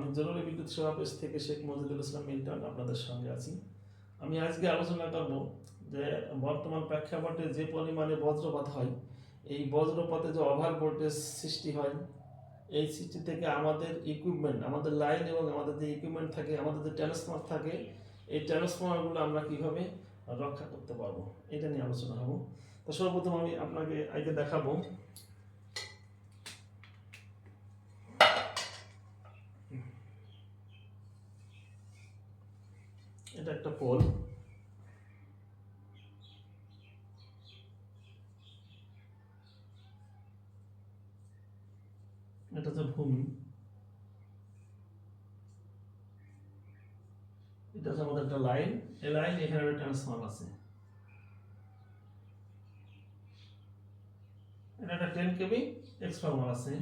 আমি জরুরি বিদ্যুৎ সেবা পেজ থেকে শেখ মজিদুল ইসলাম মিল্টন আপনাদের সঙ্গে আছি। আমি আজকে আলোচনা করব যে বর্তমান প্রেক্ষাপটে যে পরিমাণে বজ্রপাত হয়, এই বজ্রপাতে যে ওভার ভোল্টেজ সৃষ্টি হয়, এই সৃষ্টি থেকে আমাদের ইকুইপমেন্ট আমাদের লাইন এবং আমাদের যে ইকুইপমেন্ট থাকে, আমাদের যে ট্রান্সফর্মার থাকে, এই ট্রান্সফর্মারগুলো আমরা কীভাবে রক্ষা করতে পারব? এটা নিয়ে আলোচনা হব। তো সর্বপ্রথম আমি আপনাকে আগে দেখাবো এটা একটা পোল। এটা হচ্ছে ভূমি। এটা হচ্ছে আমাদের একটা লাইন। এই লাইন এখানে একটা ট্রান্সফর্মার আছে। এটা একটা টেন কেবি এক্সফর্মার আছে।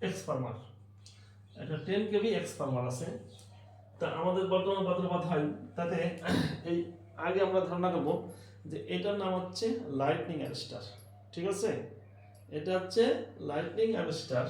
এক্সফর্মার। একটা টেন কেবি এক্সফর্মার আছে। তা আমাদের বর্তমান বজ্রপাত হয় তাতে এই আগে আমরা ধারণা করব যে এটার নাম হচ্ছে লাইটনিং অ্যারেস্টার ঠিক আছে? এটা হচ্ছে লাইটনিং অ্যারেস্টার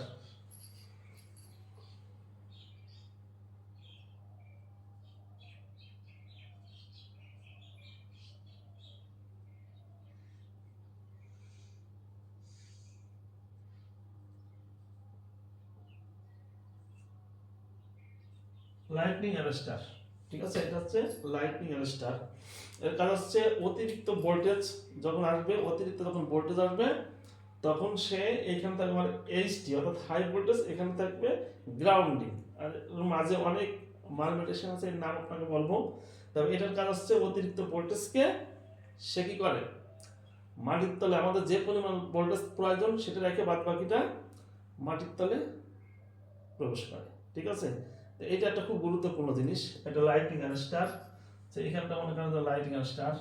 লাইটনিং অ্যারেস্টার ঠিক আছে? এটা হচ্ছে লাইটনিং অ্যারেস্টার এর কাজ হচ্ছে অতিরিক্ত ভোল্টেজ যখন আসবে, অতিরিক্ত যখন ভোল্টেজ আসবে, তখন সে এইখানে থাকবে আমার এইচটি অর্থাৎ হাই ভোল্টেজ এখানে থাকবে গ্রাউন্ডিং আর মাঝে অনেক মালমেটেশন আছে, এর নাম আপনাকে বলব। তবে এটার কাজ হচ্ছে অতিরিক্ত ভোল্টেজকে সে কি করে? মাটির তলে আমাদের যে পরিমাণ ভোল্টেজ প্রয়োজন সেটা রেখে বাদ বাকিটা মাটির তলে প্রবেশ করে। ঠিক আছে? এটা একটা খুব গুরুত্বপূর্ণ জিনিস, এটা লাইটিং আর স্টার তো এখানটা মনে করেন লাইটিং আর স্টার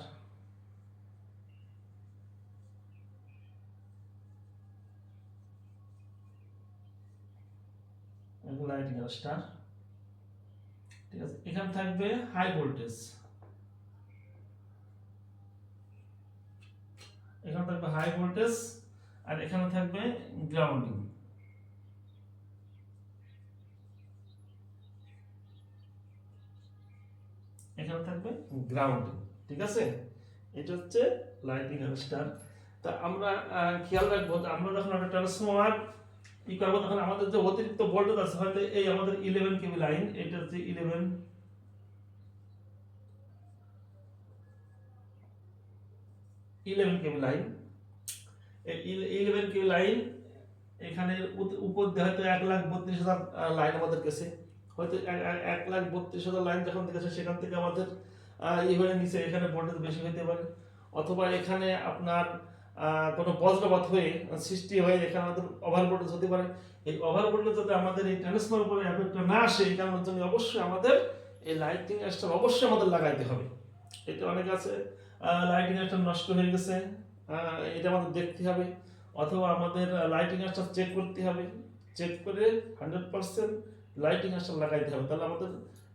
লাইটিং আর স্টার ঠিক আছে, এখানে থাকবে হাই ভোল্টেজ এখানে থাকবে হাই ভোল্টেজ আর এখানে থাকবে গ্রাউন্ডিং এখানে থাকবে গ্রাউন্ডিং ঠিক আছে? এটা হচ্ছে লাইটিং স্টার তা আমরা খেয়াল রাখব আমরা যখন একটা ট্রান্সফর্মার ই করব, তখন আমাদের যে অতিরিক্ত ভোল্টেজ আছে, হয়তো এই আমাদের ইলেভেন কেবি লাইন এটা হচ্ছে eleven eleven KV line eleven KV line এখানে উপর দিয়ে হয়তো এক লাখ বত্রিশ হাজার লাইন আমাদের কাছে হয়তো এক- লাখ বত্রিশ হাজার লাইন যখন দেখেছে সেখান থেকে আমাদের হয়ে নিচে এখানে ভোল্টেজ বেশি হতে পারে। অথবা এখানে আপনার কোনো বজ্রপাত হয়ে সৃষ্টি হয়ে এখানে আমাদের ওভার ভোল্টেজ হতে পারে। এই ওভার ভোল্টেজ যাতে আমাদের এই ট্রান্সফার উপরে এফেক্টটা না আসে, এই কারণের জন্য অবশ্যই আমাদের এই লাইটিং স্টার অবশ্যই আমাদের লাগাইতে হবে। এটা অনেক আছে লাইটিং স্টার নষ্ট হয়ে গেছে এটা আমাদের দেখতে হবে। অথবা আমাদের লাইটিং স্টার চেক করতে হবে। চেক করে হান্ড্রেড পার্সেন্ট লাইটিং আসলে লাগাইতে হবে। তাহলে আমাদের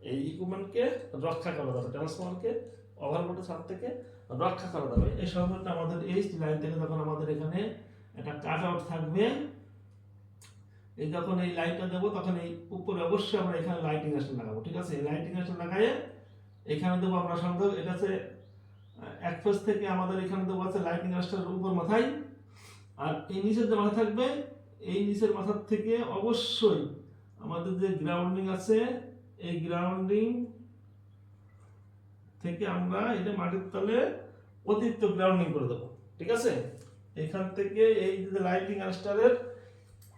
এই ইকুইপমেন্টকে রক্ষা করা যাবে ট্রান্সফর্মারকে ওভার ভোল্টেজ হাত থেকে রক্ষা করা যাবে। এই সময়টা আমাদের এই লাইন থেকে যখন আমাদের এখানে একটা কাট আউট থাকবে, এই যখন এই লাইটটা দেবো, তখন এই উপরে অবশ্যই আমরা এখানে লাইটিং আসলে লাগাবো, ঠিক আছে? এই লাইটিং আসলে লাগাইয়ে এখানে দেবো আমরা সন্দেহ, এটা হচ্ছে এক ফেজ থেকে আমাদের এখানে দেবো আছে লাইটিং আসটার উপর মাথায়। আর এই নিচের যে মাথা থাকবে, এই নিচের মাথার থেকে অবশ্যই আমাদের যে গ্রাউন্ডিং আছে, এই গ্রাউন্ডিং থেকে আমরা এটা মাটির তলে অতিরিক্ত গ্রাউন্ডিং করে দেবো। ঠিক আছে? এখান থেকে এই যে লাইটিং আস্টারের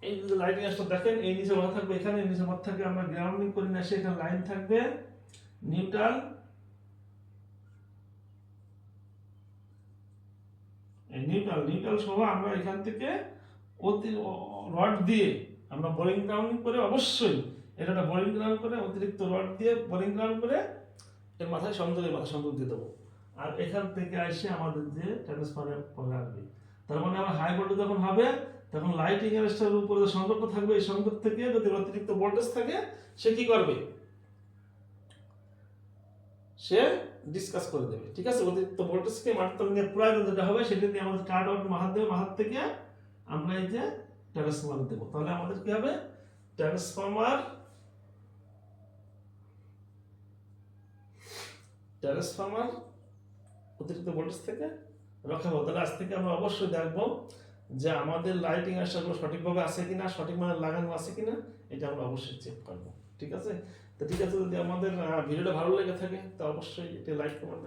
এই যে লাইটিং আস্টার দেখেন এই নিচে মাথা থাকবে, এখানে নিচে মাথা থাকবে, আমরা গ্রাউন্ডিং করে নিয়ে আসি এখানে লাইন থাকবে নিউট্রাল নিউট্রাল নিউট্রাল সহ আমরা এখান থেকে অতি রড দিয়ে আমরা বোরিং গ্রাউন্ডিং করে অবশ্যই এটা একটা বোরিং গ্রাউন্ড করে অতিরিক্ত রড দিয়ে বোরিং গ্রাউন্ড করে এর মাথায় সংযোগের মাথা সংযোগ দিয়ে দেবো। আর এখান থেকে এসে আমাদের যে ট্রান্সফারের পরে আসবে। তার মানে আমার হাই ভোল্টেজ যখন হবে, তখন লাইটিং এর উপরে সংযোগটা থাকবে, এই সংযোগ থেকে যদি অতিরিক্ত ভোল্টেজ থাকে, সে কি করবে? সে ডিসকাস করে দেবে, ঠিক আছে? অতিরিক্ত ভোল্টেজকে তলে নিয়ে প্রয়োজন যেটা হবে, সেটা দিয়ে আমাদের কার্ড আউট মাথার দেবে। মাথার থেকে আমরা এই যে ট্রান্সফরমার দেবো। তাহলে আমাদের কি হবে? ট্রান্সফরমার ট্রান্সফরমার অতিরিক্ত ভোল্টেজ থেকে রক্ষা করব। তাহলে আজ থেকে আমরা অবশ্যই দেখব যে আমাদের লাইটিং আসলে সঠিকভাবে আছে কিনা, সঠিক মানে লাগানো আছে কিনা, এটা আমরা অবশ্যই চেক করব। ঠিক আছে? তো ঠিক আছে, যদি আমাদের ভিডিওটা ভালো লেগে থাকে, তো অবশ্যই এটা লাইক কমেন্ট